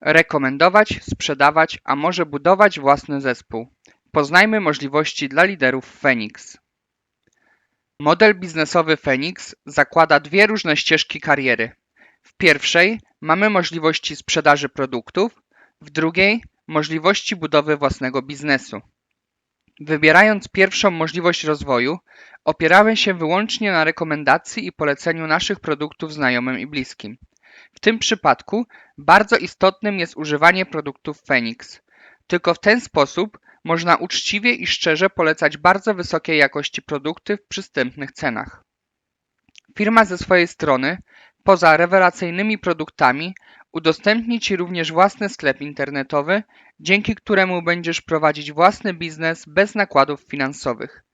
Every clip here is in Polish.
rekomendować, sprzedawać, a może budować własny zespół. Poznajmy możliwości dla liderów Phoenix. Model biznesowy Phoenix zakłada dwie różne ścieżki kariery. W pierwszej mamy możliwości sprzedaży produktów, w drugiej możliwości budowy własnego biznesu. Wybierając pierwszą możliwość rozwoju, opieramy się wyłącznie na rekomendacji i poleceniu naszych produktów znajomym i bliskim. W tym przypadku bardzo istotnym jest używanie produktów Phoenix. Tylko w ten sposób można uczciwie i szczerze polecać bardzo wysokiej jakości produkty w przystępnych cenach. Firma ze swojej strony, poza rewelacyjnymi produktami, udostępni Ci również własny sklep internetowy, dzięki któremu będziesz prowadzić własny biznes bez nakładów finansowych.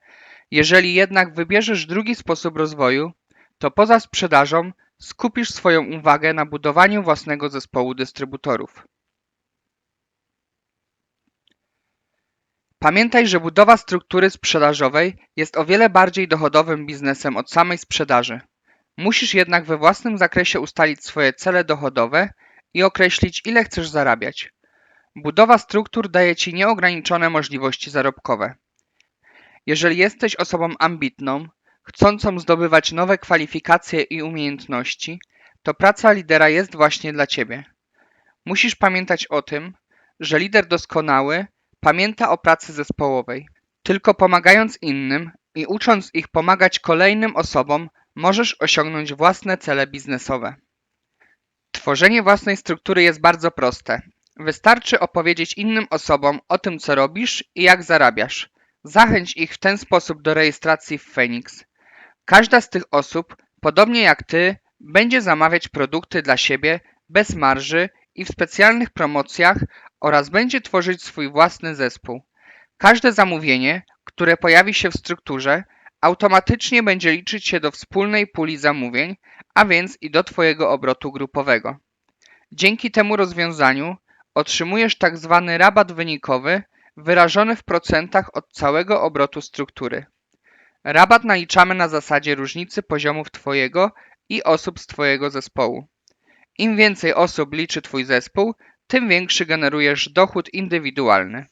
Jeżeli jednak wybierzesz drugi sposób rozwoju, to poza sprzedażą skupisz swoją uwagę na budowaniu własnego zespołu dystrybutorów. Pamiętaj, że budowa struktury sprzedażowej jest o wiele bardziej dochodowym biznesem od samej sprzedaży. Musisz jednak we własnym zakresie ustalić swoje cele dochodowe i określić, ile chcesz zarabiać. Budowa struktur daje Ci nieograniczone możliwości zarobkowe. Jeżeli jesteś osobą ambitną, chcącą zdobywać nowe kwalifikacje i umiejętności, to praca lidera jest właśnie dla Ciebie. Musisz pamiętać o tym, że lider doskonały pamięta o pracy zespołowej. Tylko pomagając innym i ucząc ich pomagać kolejnym osobom, możesz osiągnąć własne cele biznesowe. Tworzenie własnej struktury jest bardzo proste. Wystarczy opowiedzieć innym osobom o tym, co robisz i jak zarabiasz. Zachęć ich w ten sposób do rejestracji w Phoenix. Każda z tych osób, podobnie jak ty, będzie zamawiać produkty dla siebie bez marży i w specjalnych promocjach oraz będzie tworzyć swój własny zespół. Każde zamówienie, które pojawi się w strukturze, automatycznie będzie liczyć się do wspólnej puli zamówień, a więc i do Twojego obrotu grupowego. Dzięki temu rozwiązaniu otrzymujesz tak zwany rabat wynikowy wyrażony w procentach od całego obrotu struktury. Rabat naliczamy na zasadzie różnicy poziomów Twojego i osób z Twojego zespołu. Im więcej osób liczy Twój zespół, tym większy generujesz dochód indywidualny.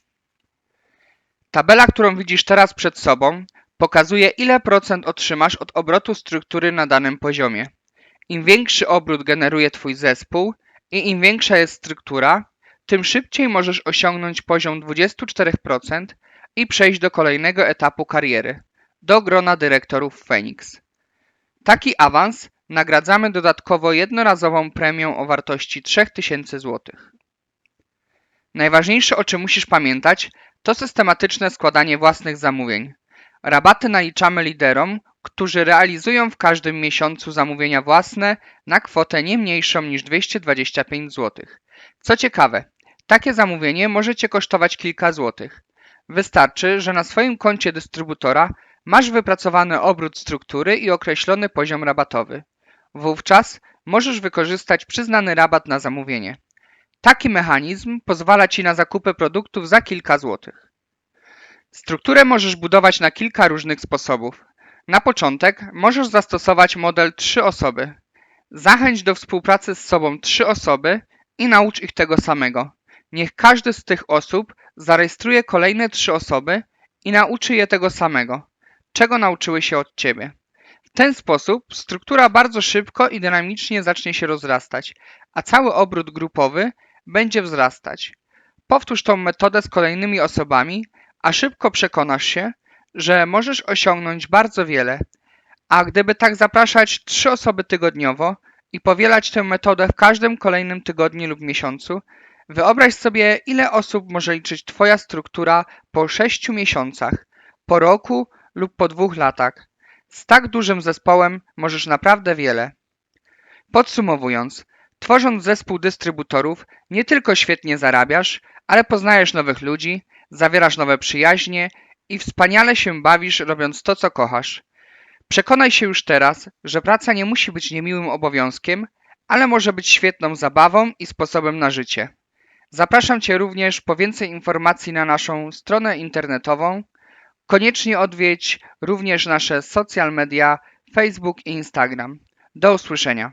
Tabela, którą widzisz teraz przed sobą, pokazuje ile procent otrzymasz od obrotu struktury na danym poziomie. Im większy obrót generuje Twój zespół i im większa jest struktura, tym szybciej możesz osiągnąć poziom 24% i przejść do kolejnego etapu kariery do grona dyrektorów Phoenix. Taki awans nagradzamy dodatkowo jednorazową premią o wartości 3000 zł. Najważniejsze o czym musisz pamiętać to systematyczne składanie własnych zamówień. Rabaty naliczamy liderom, którzy realizują w każdym miesiącu zamówienia własne na kwotę nie mniejszą niż 225 zł. Co ciekawe, takie zamówienie może Cię kosztować kilka złotych. Wystarczy, że na swoim koncie dystrybutora masz wypracowany obrót struktury i określony poziom rabatowy. Wówczas możesz wykorzystać przyznany rabat na zamówienie. Taki mechanizm pozwala Ci na zakupy produktów za kilka złotych. Strukturę możesz budować na kilka różnych sposobów. Na początek możesz zastosować model 3 osoby. Zachęć do współpracy z sobą 3 osoby i naucz ich tego samego. Niech każdy z tych osób zarejestruje kolejne 3 osoby i nauczy je tego samego, czego nauczyły się od Ciebie. W ten sposób struktura bardzo szybko i dynamicznie zacznie się rozrastać, a cały obrót grupowy będzie wzrastać. Powtórz tą metodę z kolejnymi osobami, a szybko przekonasz się, że możesz osiągnąć bardzo wiele. A gdyby tak zapraszać trzy osoby tygodniowo i powielać tę metodę w każdym kolejnym tygodniu lub miesiącu, wyobraź sobie, ile osób może liczyć Twoja struktura po sześciu miesiącach, po roku lub po dwóch latach. Z tak dużym zespołem możesz naprawdę wiele. Podsumowując, tworząc zespół dystrybutorów, nie tylko świetnie zarabiasz, ale poznajesz nowych ludzi, zawierasz nowe przyjaźnie i wspaniale się bawisz, robiąc to, co kochasz. Przekonaj się już teraz, że praca nie musi być niemiłym obowiązkiem, ale może być świetną zabawą i sposobem na życie. Zapraszam Cię również po więcej informacji na naszą stronę internetową. Koniecznie odwiedź również nasze social media Facebook i Instagram. Do usłyszenia.